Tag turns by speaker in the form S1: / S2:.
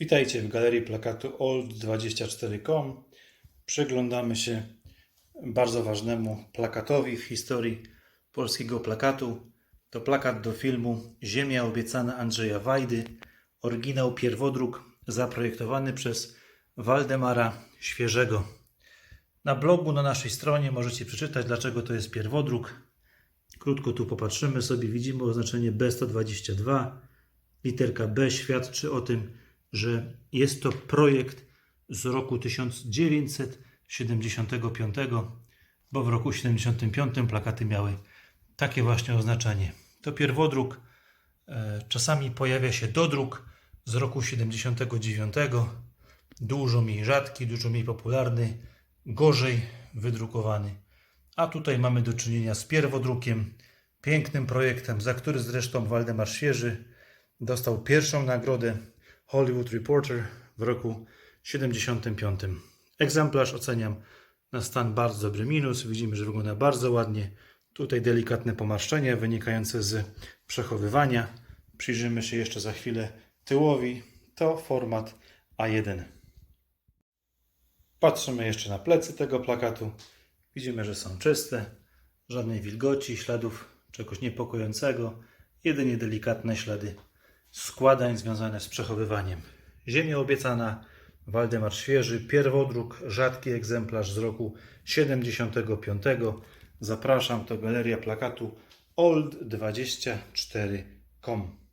S1: Witajcie w galerii plakatu old24.com. Przyglądamy się bardzo ważnemu plakatowi w historii polskiego plakatu. To plakat do filmu Ziemia obiecana Andrzeja Wajdy, oryginał pierwodruk zaprojektowany przez Waldemara Świeżego. Na blogu na naszej stronie możecie przeczytać, dlaczego to jest pierwodruk. Krótko tu popatrzymy sobie, widzimy oznaczenie B122. Literka B świadczy o tym, że jest to projekt z roku 1975, bo w roku 75 plakaty miały takie właśnie oznaczenie. To pierwodruk, e, czasami pojawia się dodruk z roku 79, dużo mniej rzadki, dużo mniej popularny, gorzej wydrukowany. A tutaj mamy do czynienia z pierwodrukiem, pięknym projektem, za który zresztą Waldemar Świeży dostał pierwszą nagrodę Hollywood Reporter w roku 75. Egzemplarz oceniam na stan bardzo dobry minus. Widzimy, że wygląda bardzo ładnie. Tutaj delikatne pomarszczenie wynikające z przechowywania. Przyjrzymy się jeszcze za chwilę tyłowi. To format A1. Patrzymy jeszcze na plecy tego plakatu. Widzimy, że są czyste, żadnej wilgoci, śladów czegoś niepokojącego, jedynie delikatne ślady składań związane z przechowywaniem. Ziemia obiecana, Waldemar Świeży, pierwodruk, rzadki egzemplarz z roku 75. Zapraszam, to galeria plakatu old24.com.